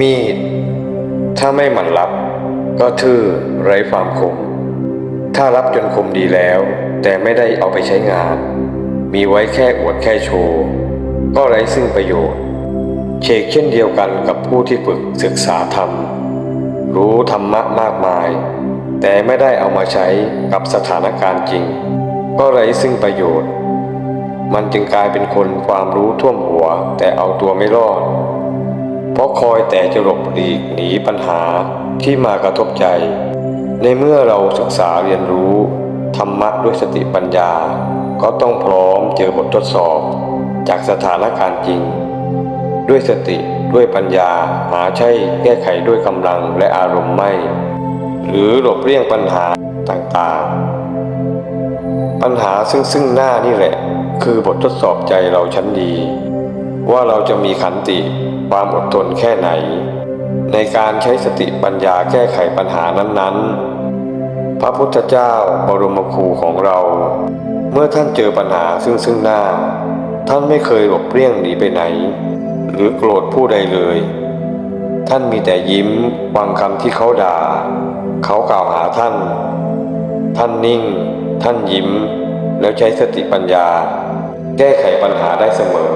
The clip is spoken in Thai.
มีด ถ้าไม่หมั่นรับ ก็ทื่อไร้ความคม ถ้ารับจนคมดีแล้ว แต่ไม่ได้เอาไปใช้งาน มีไว้แค่อวดแค่โชว์ ก็ไร้ซึ่งประโยชน์เชกเช่นเดียวกันกับผู้ที่ฝึกศึกษาธรรม รู้ธรรมะมากมาย แต่ไม่ได้เอามาใช้กับสถานการณ์จริง ก็ไร้ซึ่งประโยชน์ มันจึงกลายเป็นคนความรู้ท่วมหัวแต่เอาตัวไม่รอด เพราะคอยแต่จะหลบหลีกหนีปัญหาที่มากระทบใจ ในเมื่อเราศึกษาเรียนรู้ ธรรมะด้วยสติปัญญา ก็ต้องพร้อมเจอบททดสอบ จากสถานการณ์จริง ด้วยสติด้วยปัญญาหาใช่แก้ไขด้วยกำลังและอารมณ์ไม่ หรือหลบเลี่ยงปัญหาต่างๆ ปัญหาซึ่งซึ่งหน้านี่แหละ คือบททดสอบใจเราชั้นดี ว่าเราจะมีขันติความอดทนแค่ไหน ในการใช้สติปัญญาแก้ไขปัญหานั้นๆ พระพุทธเจ้าบรมครูของเรา เมื่อท่านเจอปัญหาซึ่งซึ่งหน้า ท่านไม่เคยหลบเลี่ยงหนีไปไหน หรือโกรธผู้ใดเลย ท่านมีแต่ยิ้มฟังคำที่เขาด่า เขากล่าวหาท่าน ท่านนิ่ง ท่านยิ้ม แล้วใช้สติปัญญา แก้ไขปัญหาได้เสมอ